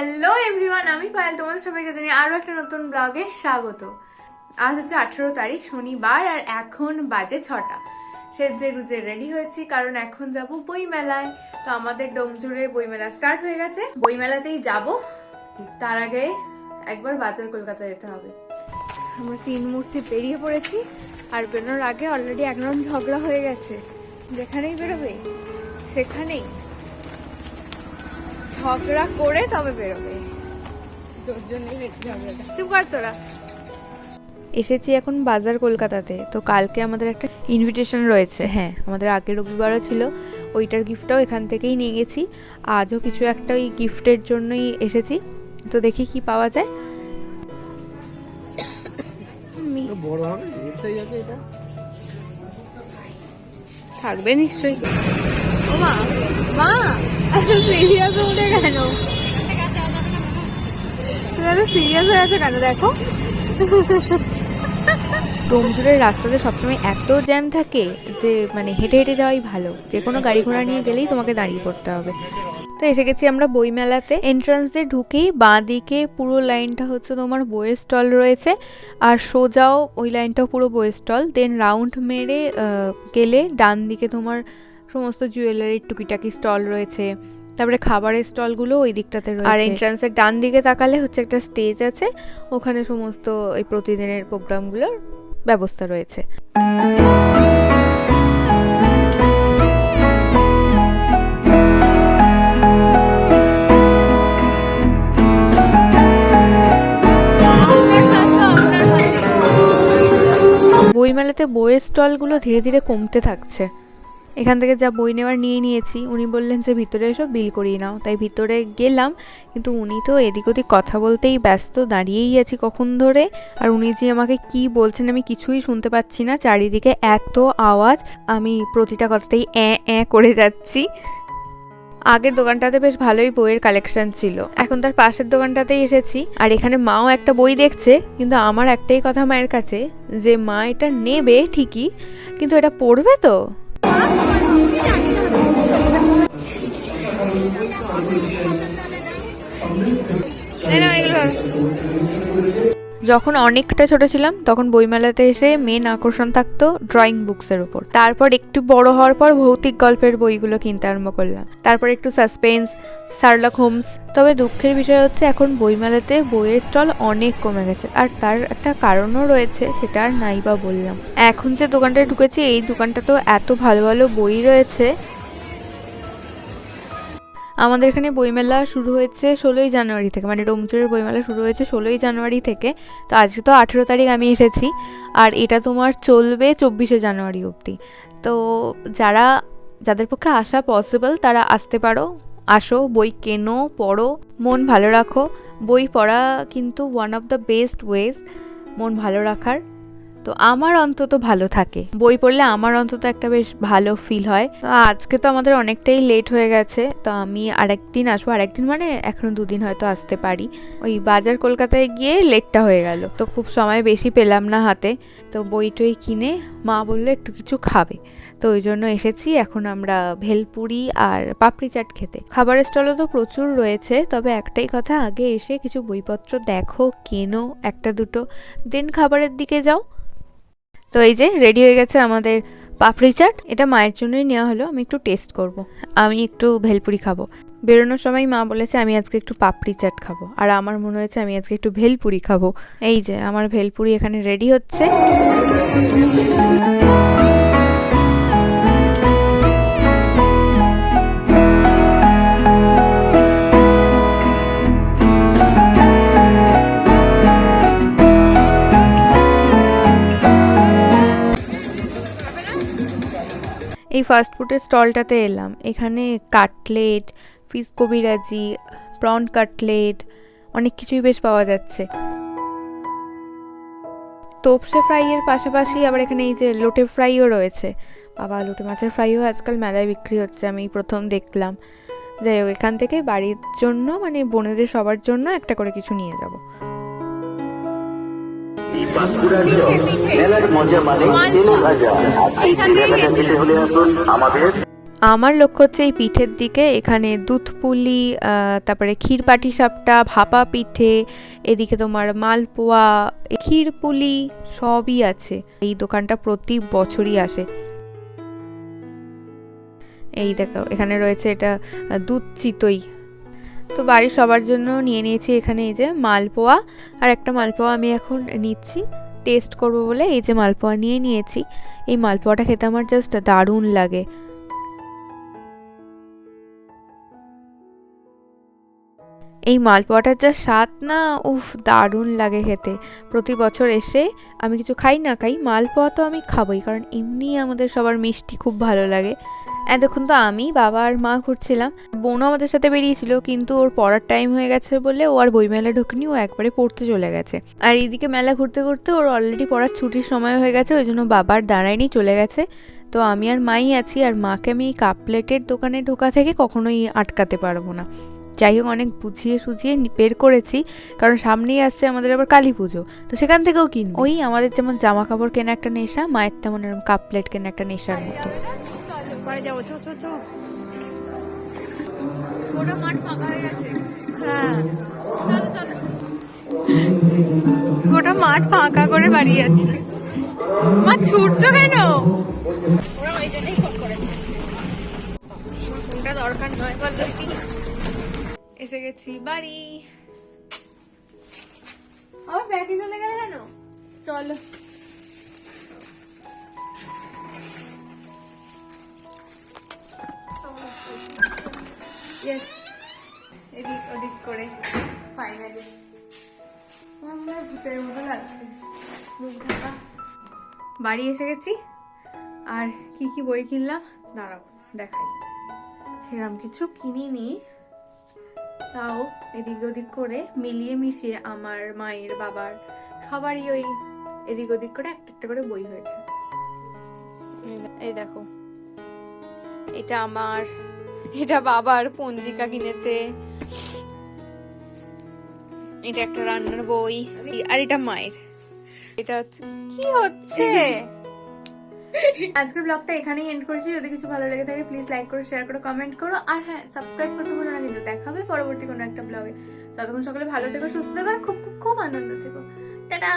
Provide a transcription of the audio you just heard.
Hello everyone আমি পায়েল, তোমাদের সবাইকে জানি আরও একটা নতুন ব্লগে স্বাগত। আজ হচ্ছে আঠেরো তারিখ, শনিবার, আর এখন বাজে ছটা। সেজে গুজে রেডি হয়েছি, কারণ এখন যাব বই মেলায় তো আমাদের ডোমজুড়ের বই মেলা স্টার্ট হয়ে গেছে। বই মেলাতেই যাব। তার আগে একবার বাজার কলকাতা যেতে হবে। আমরা তিন মূর্তি বেরিয়ে পড়েছি, আর বেরোনোর আগে অলরেডি একদম ঝগড়া হয়ে গেছে। যেখানেই বেরোবে, সেখানেই। ঝগড়া করে তবে বেরোবে। তোর জন্যই ঝগড়াটা চুপ কর তোরা। এসেছি এখন বাজার কলকাতাতে তো কালকে আমাদের একটা ইনভিটেশন রয়েছে। হ্যাঁ আমাদের আগের রবিবারও ছিল ওইটার গিফটটাও এখান থেকেই নিয়ে গেছি। আজও কিছু একটা ওই গিফটের জন্যই এসেছি তো দেখি কি পাওয়া যায়। থাকবে নিশ্চয়ই। মা সিরিয়াস সিরিয়াস হয়ে কেন? দেখো। রাস্তাতে সবসময় এত জ্যাম থাকে যে মানে হেঁটে হেঁটে যাওয়াই ভালো। যে কোনো গাড়ি ঘোড়া নিয়ে গেলেই তোমাকে দাঁড়িয়ে পড়তে হবে। তো এসে গেছি আমরা বইমেলাতে। এন্ট্রান্স ঢুকেই বাঁ দিকে পুরো লাইনটা হচ্ছে তোমার বইয়ের স্টল রয়েছে। আর সোজাও ওই লাইনটাও পুরো বইয়ের স্টল দেন রাউন্ড মেরে গেলে ডান দিকে তোমার সমস্ত জুয়েলারির টুকিটাকি স্টল রয়েছে। তারপরে খাবারের স্টলগুলো ওই দিকটাতে রয়েছে। আর এন্ট্রান্সের ডান দিকে তাকালে হচ্ছে একটা স্টেজ আছে। ওখানে সমস্ত এই প্রতিদিনের প্রোগ্রামগুলোর ব্যবস্থা রয়েছে। বইমেলাতে বইয়ের স্টলগুলো ধীরে ধীরে কমতে থাকছে। এখান থেকে যা বই নেওয়ার নিয়ে নিয়েছি, উনি বললেন যে ভিতরে এসব বিল করিয়ে নাও। তাই ভিতরে গেলাম, কিন্তু উনি তো এদিক ওদিক কথা বলতেই ব্যস্ত, দাঁড়িয়েই আছি কখন ধরে। আর উনি যে আমাকে কি বলছেন আমি কিছুই শুনতে পাচ্ছি না, চারিদিকে এত আওয়াজ, আমি প্রতিটা কথাতেই অ্যাঁ অ্যাঁ করে যাচ্ছি। আগের দোকানটাতে বেশ ভালোই বইয়ের কালেকশন ছিল। এখন তার পাশের দোকানটাতেই এসেছি। আর এখানে মাও একটা বই দেখছে, কিন্তু আমার একটাই কথা মায়ের কাছে, যে মা এটা নেবে ঠিকই, কিন্তু এটা পড়বে তো? Ne Hello, Igor. যখন অনেকটা ছোট ছিলাম, তখন বইমেলাতে এসে মেন আকর্ষণ থাকতো ড্রয়িং বুকসের উপর। তারপর একটু বড় হওয়ার পর ভৌতিক গল্পের বইগুলো কিনতে আরম্ভ করলাম। তারপর একটু সাসপেন্স শার্লক হোমস তবে দুঃখের বিষয় হচ্ছে এখন বইমেলাতে বইয়ের স্টল অনেক কমে গেছে। আর তার একটা কারণও রয়েছে, সেটা আর নাই বা বললাম। এখন যে দোকানটায় ঢুকেছি, এই দোকানটা তো এত ভালো ভালো বই রয়েছে আমাদের এখানে বইমেলা শুরু হয়েছে ষোলোই জানুয়ারি থেকে মানে ডোমচুরের বইমেলা শুরু হয়েছে ষোলোই জানুয়ারি থেকে। তো আজকে তো আঠেরো তারিখ আমি এসেছি, আর এটা তোমার চলবে চব্বিশে জানুয়ারি অবধি। তো যারা, যাদের পক্ষে আসা পসিবল তারা আসতে পারো, আসো, বই কেনো, পড়ো, মন ভালো রাখো। বই পড়া কিন্তু one of the best ways মন ভালো রাখার। তো আমার অন্তত ভালো থাকে। বই পড়লে আমার অন্তত একটা বেশ ভালো ফিল হয়। তো আজকে তো আমাদের অনেকটাই লেট হয়ে গেছে। তো আমি আরেকদিন আসব। আরেকদিন মানে এখনও দুদিন হয়তো আসতে পারি। ওই বাজার কলকাতায় গিয়ে লেটটা হয়ে গেল। তো খুব সময় বেশি পেলাম না হাতে। তো বই টই কিনে মা বলল একটু কিছু খাবে। তো ওই জন্য এসেছি। এখন আমরা ভেলপুরি আর পাপড়ি চাট খেতে। খাবারের স্টলও তো প্রচুর রয়েছে। তবে একটাই কথা, আগে এসে কিছু বইপত্র দেখো, কেনো একটা দুটো। দেন খাবারের দিকে যাও। তো এই যে রেডি হয়ে গেছে আমাদের পাপড়ি চাট এটা মায়ের জন্যই নেওয়া হলো, আমি একটু টেস্ট করব। আমি একটু ভেলপুরি খাব। বেরোনোর সময় মা বলেছে, আমি আজকে একটু পাপড়ি চাট খাব। আর আমার মনে হয়েছে, আমি আজকে একটু ভেলপুরি খাব। এই যে, আমার ভেলপুরি এখানে রেডি হচ্ছে। এই ফাস্ট ফুডের স্টলটাতে এলাম। এখানে কাটলেট ফিস কবিরাজি প্রন কাটলেট অনেক কিছুই বেশ পাওয়া যাচ্ছে। তোপসে ফ্রাইয়ের পাশাপাশি আবার এখানে এই যে লোটে ফ্রাইও রয়েছে। বাবা, লোটে মাছের ফ্রাইও আজকাল মেলায় বিক্রি হচ্ছে, আমি প্রথম দেখলাম। যাই হোক, এখান থেকে বাড়ির জন্য মানে বোনেদের সবার জন্য একটা করে কিছু নিয়ে যাব। আমার লক্ষ্য হচ্ছে এই পিঠের দিকে, এখানে দুধ পুলি তারপরে ক্ষীর পাটি সাপটা ভাপা পিঠে, এদিকে তোমার মালপোয়া, ক্ষীর পুলি সবই আছে। এই দোকানটা প্রতি বছরই আসে। এই দেখো, এখানে রয়েছে এটা দুধ চিতই। তো বাড়ির সবার জন্য নিয়ে নিয়েছি এখানে এই যে মালপোয়া। আর একটা মালপোয়া আমি এখন নিচ্ছি টেস্ট করব বলে এই যে মালপোয়া নিয়ে নিয়েছি। এই মালপোয়াটা খেতে আমার জাস্ট দারুণ লাগে। এই মালপোয়াটার যা স্বাদ না, উফ, দারুণ লাগে খেতে। প্রতি বছর এসে আমি কিছু খাই না খাই, মালপোয়া তো আমি খাবই, কারণ এমনি আমাদের সবার মিষ্টি খুব ভালো লাগে। এতক্ষণ তো, আমি বাবা আর মা ঘুরছিলাম। বোনও আমাদের সাথে বেরিয়েছিল, কিন্তু ওর পড়ার টাইম হয়ে গেছে বলে ও আর বইমেলা ঢোকেনি, ও একবারে পড়তে চলে গেছে। আর এইদিকে মেলা ঘুরতে ঘুরতে ওর অলরেডি পড়ার ছুটির সময় হয়ে গেছে, ওই জন্য বাবার দাঁড়ায়নি, চলে গেছে। তো আমি আর মাই আছি, আর মাকে আমি এই কাপলেটের দোকানে ঢোকা থেকে কখনোই আটকাতে পারব না। যাই হোক, অনেক বুঝিয়ে সুঝিয়ে বের করেছি, কারণ সামনেই আসছে আমাদের আবার কালী পুজো। তো সেখান থেকেও কিনবো। ওই আমাদের যেমন জামা কাপড় কেনা একটা নেশা, মায়ের তেমন এরকম কাপ প্লেট কেনা একটা নেশার মতো। পরে যাব চো চো চো। গোটা মাঠ ফাঁকা হয়ে গেছে। হ্যাঁ। গোটা মাঠ ফাঁকা করে বাড়ি যাচ্ছে। মা ছুটছো কেন? ওরা ওই জন্যই ফোন করেছে। ফোনটা দরকার নয় পদ্ধতি এসে গেছি বাড়ি। আমার ব্যাগে চলে গেল কেন? চলো। এদিক ওদিক করে ফাইনালি আমার ভূতের মতো লাগছে। মুখ ঢাকা। বাড়ি এসে গেছি। আর কি কি বই কিনলাম? দাঁড়াও, দেখাই। সেরকম কিছু কিনিনি। তাও এদিক ওদিক করে মিলিয়ে মিশিয়ে আমার মায়ের বাবার সবারই ওই এদিক ওদিক করে একটা একটা করে বই হয়েছে। এই দেখো। এটা আমার এটা বাবার পঞ্জিকা কিনেছে। এটা একটা রান্নার বই। আর এটা মায়ের। এটা হচ্ছে কি হচ্ছে? আজকের ব্লগটা এখানেই এন্ড করেছি। যদি কিছু ভালো লেগে থাকে প্লিজ লাইক করো শেয়ার করো কমেন্ট করো। আর হ্যাঁ সাবস্ক্রাইব করতে ভুলো না, কিন্তু দেখা হবে পরবর্তী কোনো একটা ব্লগে ততক্ষণ সকলে ভালো থেকো, সুস্থ থেকো, আর খুব খুব খুব আনন্দ থেকো। টাটা!